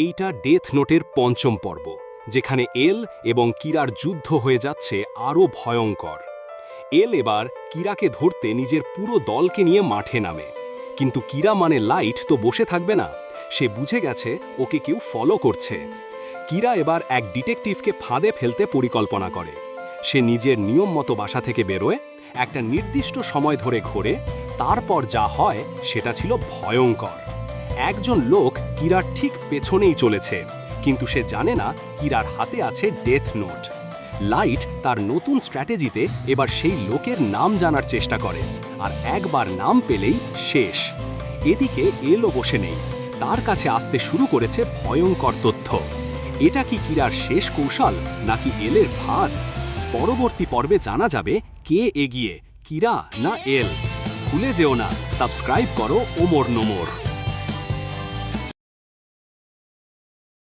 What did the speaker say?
এইটা ডেথ নোটের পঞ্চম পর্ব, যেখানে এল এবং কিরার যুদ্ধ হয়ে যাচ্ছে আরও ভয়ঙ্কর। এল এবার কিরাকে ধরতে নিজের পুরো দলকে নিয়ে মাঠে নামে। কিন্তু কিরা মানে লাইট তো বসে থাকবে না, সে বুঝে গেছে ওকে কেউ ফলো করছে। কিরা এবার এক ডিটেকটিভকে ফাঁদে ফেলতে পরিকল্পনা করে। সে নিজের নিয়ম মতো বাসা থেকে বেরোয়, একটা নির্দিষ্ট সময় ধরে ঘোরে, তারপর যা হয় সেটা ছিল ভয়ঙ্কর। একজন লোক কিরার ঠিক পেছনেই চলেছে, কিন্তু সে জানে না কিরার হাতে আছে ডেথ নোট লাইট তার নতুন স্ট্র্যাটেজিতে এবার সেই লোকের নাম জানার চেষ্টা করে, আর একবার নাম পেলেই শেষ। এদিকে এলও বসে নেই, তার কাছে আসতে শুরু করেছে ভয়ঙ্কর তথ্য। এটা কি কিরার শেষ কৌশল, নাকি এলের ভাত পরবর্তী পর্বে জানা যাবে কে এগিয়ে কিরা না এল। ভুলে যেও না, সাবস্ক্রাইব করো ওমর নোমর।